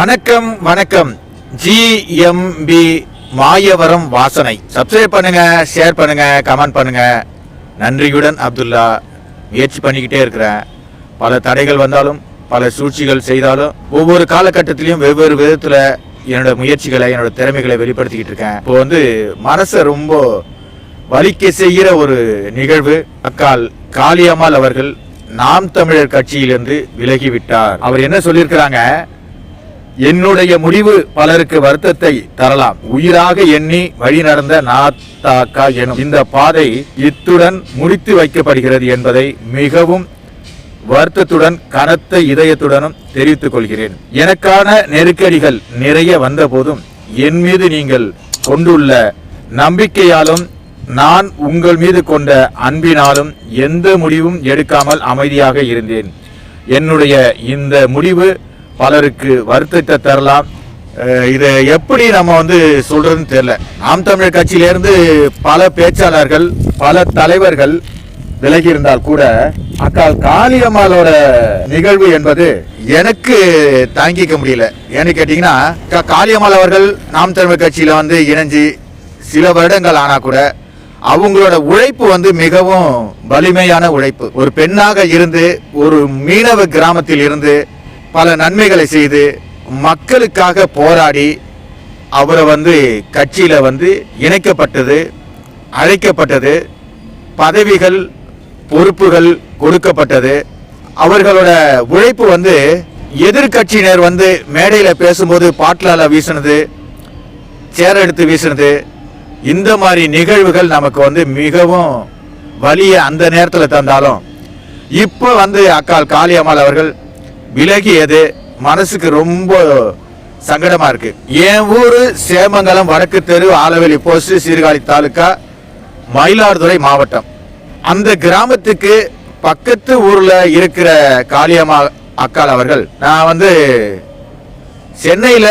வணக்கம் வணக்கம். ஜிஎம்பி மாயவரம் வாசனை. சப்ஸ்கிரைப் பண்ணுங்க ஷேர் பண்ணுங்க கமெண்ட் பண்ணுங்க. நன்றியுடன் அப்துல்லா முயற்சி பண்ணிக்கிட்டே இருக்கிறேன். பல தடைகள் வந்தாலும் பல சூழ்ச்சிகள் செய்தாலும் ஒவ்வொரு காலகட்டத்திலையும் வெவ்வேறு விதத்துல என்னோட முயற்சிகளை என்னோட திறமைகளை வெளிப்படுத்திக்கிட்டு இருக்கேன். இப்போ வந்து மனசை ரொம்ப வலிக்க செய்கிற ஒரு நிகழ்வு அக்கால் காளியம்மாள் அவர்கள் நாம் தமிழர் கட்சியிலிருந்து விலகிவிட்டார் அவர் என்ன சொல்லியிருக்கிறாங்க? என்னுடைய முடிவு பலருக்கு வருத்தத்தை தரலாம். உயிராக எண்ணி வழி நடந்த நாத்தாக்கா எனும் இந்த பாதை இத்துடன் முடித்து வைக்கப்படுகிறது என்பதை மிகவும் வருத்தத்துடன் கனத்த இதயத்துடனும் தெரிவித்துக் கொள்கிறேன். எனக்கான நெருக்கடிகள் நிறைய வந்த போதும் என் மீது நீங்கள் கொண்டுள்ள நம்பிக்கையாலும் நான் உங்கள் மீது கொண்ட அன்பினாலும் எந்த முடிவும் எடுக்காமல் அமைதியாக இருந்தேன். என்னுடைய இந்த முடிவு பலருக்கு வருத்தத்தை தரலாம். இதை எப்படி நம்ம வந்து சொல்றதுன்னு தெரியல. நாம் தமிழர் கட்சியிலேருந்து பல பேச்சாளர்கள் பல தலைவர்கள் விலகி இருந்தால் கூட அக்கா காளியம்மாளோட நிகழ்வு என்பது எனக்கு தாங்கிக்க முடியல. ஏன்னு கேட்டீங்கன்னா காளியம்மாள் அவர்கள் நாம் தமிழர் கட்சியில வந்து இணைஞ்சு சில வருடங்கள் ஆனா கூட அவங்களோட உழைப்பு வந்து மிகவும் வலிமையான உழைப்பு. ஒரு பெண்ணாக இருந்து ஒரு மீனவ கிராமத்தில் இருந்து பல நன்மைகளை செய்து மக்களுக்காக போராடி அவரை வந்து கட்சியில் வந்து இணைக்கப்பட்டது அழைக்கப்பட்டது பதவிகள் பொறுப்புகள் கொடுக்கப்பட்டது. அவர்களோட உழைப்பு வந்து எதிர்கட்சியினர் வந்து மேடையில் பேசும்போது பாட்டிலால் வீசினது சேர் எடுத்து வீசினது. இந்த மாதிரி நிகழ்வுகள் நமக்கு வந்து மிகவும் வலியை அந்த நேரத்தில் தந்தாலும் இப்போ வந்து அக்கால் காளியம்மாள் அவர்கள் விலகியது. மனசுக்கு ரொம்ப சங்கடமா இருக்கு. என் ஊரு சேமங்கலம் வடக்கு தெரு ஆலவேலி போஸ்ட் சீர்காழி தாலுக்கா மயிலாடுதுறை மாவட்டம். அந்த கிராமத்துக்கு பக்கத்து ஊர்ல இருக்கிற காளியம்மா அக்காள் அவர்கள் நான் வந்து சென்னையில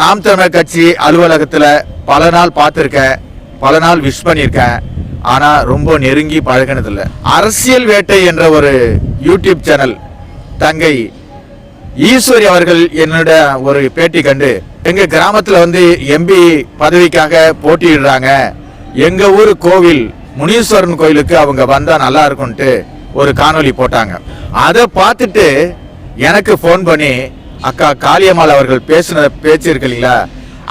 நாம் தமிழர் கட்சி அலுவலகத்துல பல நாள் பார்த்துருக்கேன் பல நாள் விஷ் பண்ணியிருக்கேன் ஆனா ரொம்ப நெருங்கி பழகினதில்லை. அரசியல் வேட்டை என்ற ஒரு யூடியூப் சேனல் தங்கை ஈஸ்வரி அவர்கள் என்னோட ஒரு பேட்டி கண்டு எங்க கிராமத்துல வந்து எம்பி பதவிக்காக போட்டியிடுறாங்க. எங்க ஊர் கோவில் முனீஸ்வரன் கோயிலுக்கு அவங்க வந்தா நல்லா இருக்கும்ட்டு ஒரு காணொளி போட்டாங்க. அதை பார்த்துட்டு எனக்கு ஃபோன் பண்ணி அக்கா காளியம்மாள் அவர்கள் பேசின பேச்சு இருக்கு இல்லைங்களா?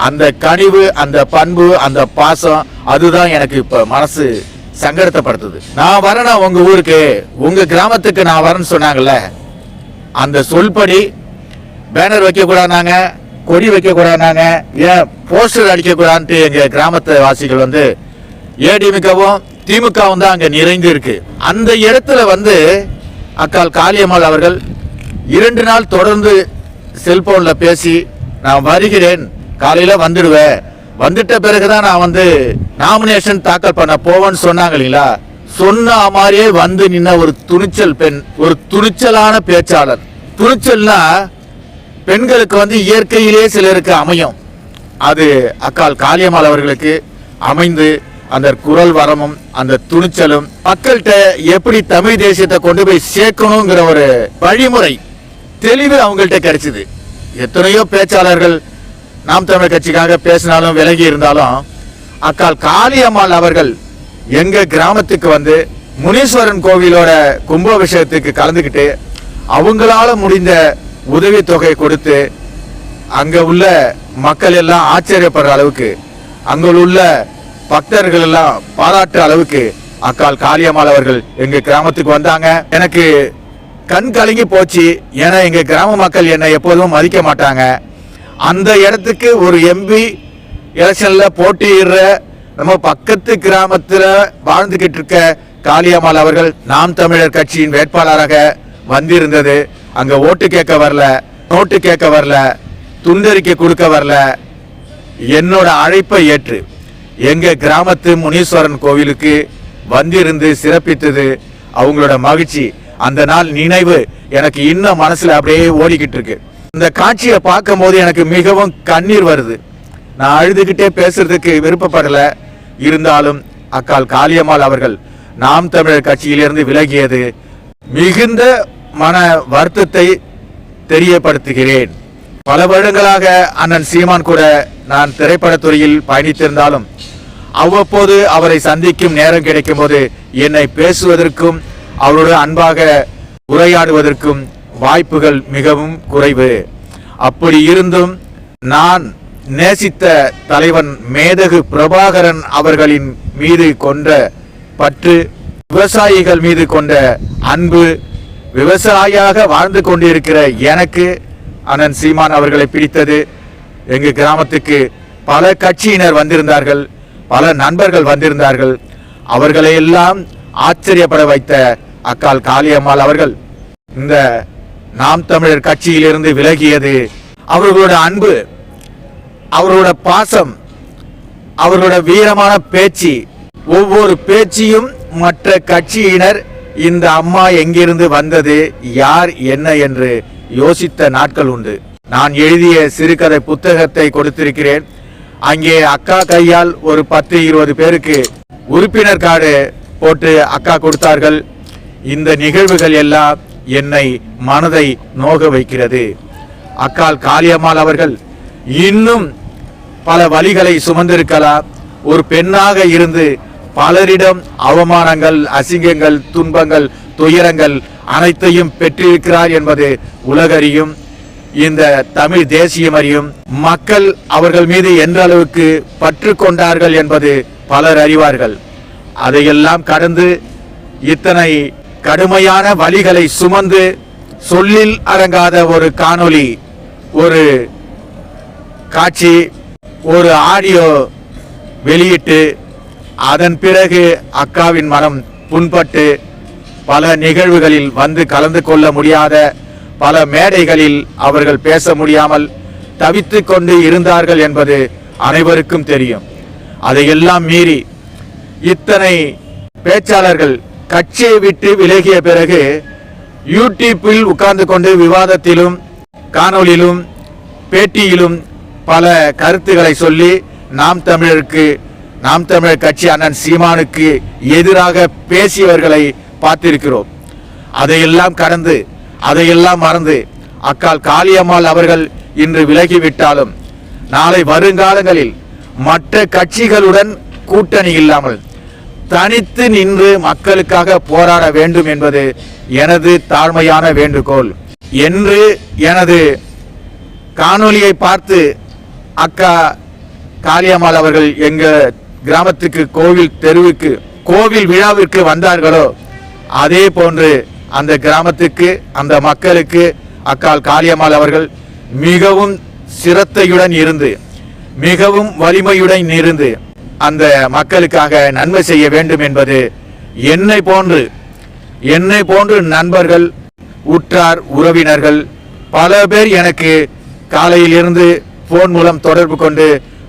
அந்த கனிவு அந்த பண்பு அந்த பாசம் அதுதான் எனக்கு இப்போ மனசு சங்கடத்தைப்படுத்துது. நான் வரேனா உங்க ஊருக்கு? உங்க கிராமத்துக்கு நான் வரேன்னு சொன்னாங்கல்ல? அந்த சொல்படி பேனர் வைக்க கொடி வைக்க ஏன் போஸ்டர் அடிக்கக்கூடாதுன்ட்டு எங்கள் கிராமத்து வாசிகள் வந்து ஏடிமுகவும் திமுகவும் தான் அங்கே நிறைந்து இருக்கு. அந்த இடத்துல வந்து அக்கால் காளியம்மாள் அவர்கள் இரண்டு நாள் தொடர்ந்து செல்போனில் பேசி நான் வருகிறேன் காலையில் வந்துடுவேன். வந்துட்ட பிறகு தான் நான் வந்து நாமினேஷன் தாக்கல் பண்ண போவேன்னு சொன்னாங்க இல்லைங்களா? சொன்ன மாதிரியே வந்து நின்ன ஒரு துணிச்சல் பெண் ஒரு துணிச்சலான பேச்சாளர். துணிச்சல்னா பெண்களுக்கு வந்து இயற்கையிலே சிலருக்கு அமையும். அது அக்கால் காளியம்மாள் அவர்களுக்கு அமைந்து அந்த குரல் வரமும் அந்த துணிச்சலும் மக்கள்கிட்ட எப்படி தமிழ் தேசியத்தை கொண்டு போய் சேர்க்கணுங்கிற ஒரு வழிமுறை தெளிவு அவங்கள்ட்ட கிடைச்சிது. எத்தனையோ பேச்சாளர்கள் நாம் தமிழ் கட்சிக்காக பேசினாலும் விலகி இருந்தாலும் அக்கால் காளியம்மாள் அவர்கள் எங்கள் கிராமத்துக்கு வந்து முனீஸ்வரன் கோவிலோட கும்பாபிஷேகத்துக்கு கலந்துக்கிட்டு அவங்களால முடிந்த உதவி தொகை கொடுத்து அங்கே உள்ள மக்கள் எல்லாம் ஆச்சரியப்படுற அளவுக்கு அங்கே உள்ள பக்தர்கள் எல்லாம் பாராட்டுற அளவுக்கு அக்கால் காளியம்மாள் அவர்கள் எங்கள் கிராமத்துக்கு வந்தாங்க. எனக்கு கண் கலங்கி போச்சு. ஏன்னா எங்கள் கிராம மக்கள் என்னை எப்போதும் மதிக்க மாட்டாங்க. அந்த இடத்துக்கு ஒரு எம்பி எலெக்ஷனில் போட்டியிடுற நம்ம பக்கத்து கிராமத்தில் வாழ்ந்துகிட்டு இருக்க காளியம்மாள் அவர்கள் நாம் தமிழர் கட்சியின் வேட்பாளராக வந்திருந்தது. அங்க ஓட்டு கேட்க வரல நோட்டு கேட்க வரல துண்டறிக்கை கொடுக்க வரல. என்னோட அழைப்பை ஏற்று எங்க கிராமத்து முனீஸ்வரன் கோவிலுக்கு வந்திருந்து சிறப்பித்தது. அவங்களோட மகிழ்ச்சி அந்த நாள் நினைவு எனக்கு இன்னும் மனசுல அப்படியே ஓடிக்கிட்டு இருக்கு. இந்த காட்சியை பார்க்கும் போது எனக்கு மிகவும் கண்ணீர் வருது. நான் அழுதுகிட்டே பேசுறதுக்கு விருப்பப்படல. இருந்தாலும் அக்கால் காளியம்மாள் அவர்கள் நாம் தமிழர் கட்சியிலிருந்து விலகியது மிகுந்த மன வருத்தத்தை தெரியப்படுத்துகிறேன். பல வருடங்களாக அண்ணன் சீமான் கூட நான் திரைப்படத்துறையில் பயணித்திருந்தாலும் அவ்வப்போது அவரை சந்திக்கும் நேரம் கிடைக்கும் போது என்னை பேசுவதற்கும் அவரோடு அன்பாக உரையாடுவதற்கும் வாய்ப்புகள் மிகவும் குறைவு. அப்படி இருந்தும் நான் நேசித்த தலைவன் மேதகு பிரபாகரன் அவர்களின் மீது கொண்ட பற்று விவசாயிகள் மீது கொண்ட அன்பு விவசாயியாக வாழ்ந்து கொண்டிருக்கிற எனக்கு அண்ணன் சீமான் அவர்களை பிடித்தது. எங்கள் கிராமத்துக்கு பல கட்சியினர் வந்திருந்தார்கள் பல நண்பர்கள் வந்திருந்தார்கள். அவர்களையெல்லாம் ஆச்சரியப்பட வைத்த அக்கால் காளியம்மாள் அவர்கள் இந்த நாம் தமிழர் கட்சியிலிருந்து விலகியது அவர்களோட அன்பு அவர்களோட பாசம் அவர்களோட வீரமான பேச்சு ஒவ்வொரு பேச்சியும் மற்ற கட்சியினர் இந்த அம்மா எங்கிருந்து வந்தது யார் என்ன என்று யோசித்த நாட்கள் உண்டு. நான் எழுதிய சிறுகதை புத்தகத்தை கொடுத்திருக்கிறேன். அங்கே அக்கா கையால் ஒரு பத்து இருபது பேருக்கு உறுப்பினர் கார்டு போட்டு அக்கா கொடுத்தார்கள். இந்த நிகழ்வுகள் எல்லாம் என்னை மனதை நோக வைக்கிறது. அக்கால் காளியம்மாள் அவர்கள் இன்னும் பல வழிகளை சுமந்திருக்கலாம். ஒரு பெண்ணாக இருந்து பலரிடம் அவமானங்கள் அசிங்கங்கள் துன்பங்கள் துயரங்கள் அனைத்தையும் பெற்றிருக்கிறார் என்பது உலகறியும். இந்த தமிழ் தேசியம் அறியும். மக்கள் அவர்கள் மீது எந்த அளவுக்கு பற்று கொண்டார்கள் என்பது பலர் அறிவார்கள். அதையெல்லாம் கடந்து இத்தனை கடுமையான வழிகளை சுமந்து சொல்லில் அடங்காத ஒரு காணொளி ஒரு காட்சி ஒரு ஆடியோ வெளியிட்டு அதன் பிறகு அக்காவின் மனம் புண்பட்டு பல நிகழ்வுகளில் வந்து கலந்து கொள்ள முடியாத பல மேடைகளில் அவர்கள் பேச முடியாமல் தவித்து கொண்டு இருந்தார்கள் என்பது அனைவருக்கும் தெரியும். அதையெல்லாம் மீறி இத்தனை பேச்சாளர்கள் கட்சியை விட்டு விலகிய பிறகு யூடியூப்பில் உட்கார்ந்து கொண்டு விவாதத்திலும் காணொலியிலும் பேட்டியிலும் பல கருத்துக்களை சொல்லி நாம் தமிழருக்கு நாம் தமிழர் கட்சி அண்ணன் சீமானுக்கு எதிராக பேசியவர்களை பார்த்திருக்கிறோம். அதையெல்லாம் கடந்து அதையெல்லாம் மறந்து அக்கால் காளியம்மாள் அவர்கள் இன்று விலகிவிட்டாலும் நாளை வருங்காலங்களில் மற்ற கட்சிகளுடன் கூட்டணி இல்லாமல் தனித்து நின்று மக்களுக்காக போராட வேண்டும் என்பது எனது தாழ்மையான வேண்டுகோள். என்று எனது காணொளியை பார்த்து அக்கா காளியம்மாள் அவர்கள் எங்க கிராமத்துக்கு கோவில் தெருவுக்கு கோவில் விழாவிற்கு வந்தார்களோ அதே போன்று அந்த கிராமத்துக்கு அந்த மக்களுக்கு அக்கால் காளியம்மாள் அவர்கள் மிகவும் சிரத்தையுடன் இருந்து மிகவும் வலிமையுடன் இருந்து அந்த மக்களுக்காக நன்மை செய்ய வேண்டும் என்பது என்னை போன்று என்னை போன்று நண்பர்கள் உற்றார் உறவினர்கள் பல பேர் எனக்கு காலையில் ஃபோன் போன் மூலம் தொடர்பு கொண்டு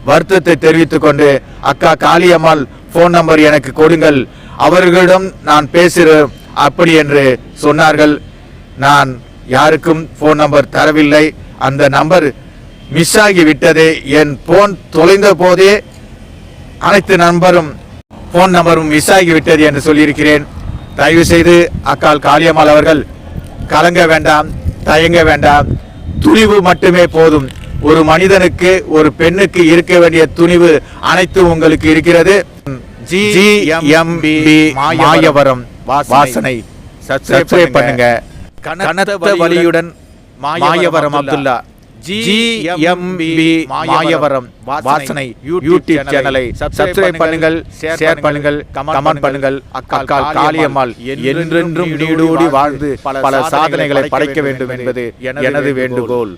வருத்தத்தை தெரிவித்துக் கொண்டு அக்கா காளியம்மாள் போன் நம்பர் எனக்கு கொடுங்கள். அவர்களிடம் நான் பேசுகிறேன். அப்படி என்று சொன்னார்கள். நான் யாருக்கும் போன் நம்பர் தரவில்லை. அந்த நம்பர் மிஸ் ஆகி விட்டது. என் போன் தொலைந்த போதே அனைத்து நண்பரும் போன் நம்பரும் மிஸ் ஆகிவிட்டது என்று சொல்லியிருக்கிறேன். தயவு செய்து அக்கால் காளியம்மாள் அவர்கள் கலங்க வேண்டாம் தயங்க வேண்டாம். துணிவு மட்டுமே போதும். ஒரு மனிதனுக்கு ஒரு பெண்ணுக்கு இருக்க வேண்டிய துணிவு அனைத்தும் உங்களுக்கு இருக்கிறது. மாயவரம் வாசனை. சப்ஸ்கிரைப் பண்ணுங்க. கனத்த வலியுடன் Mayavaram Abdullah. G M B Mayavaram வாசனை. யூடியூப் சேனலை சப்ஸ்கிரைப் பண்ணுங்கள் ஷேர் பண்ணுங்கள் கமெண்ட் பண்ணுங்கள். அக்கால் காளியம்மாள் என்றென்றும் நீடூடி வாழ்ந்து பல சாதனைகளை படைக்க வேண்டும் என்பது எனது வேண்டுகோள்.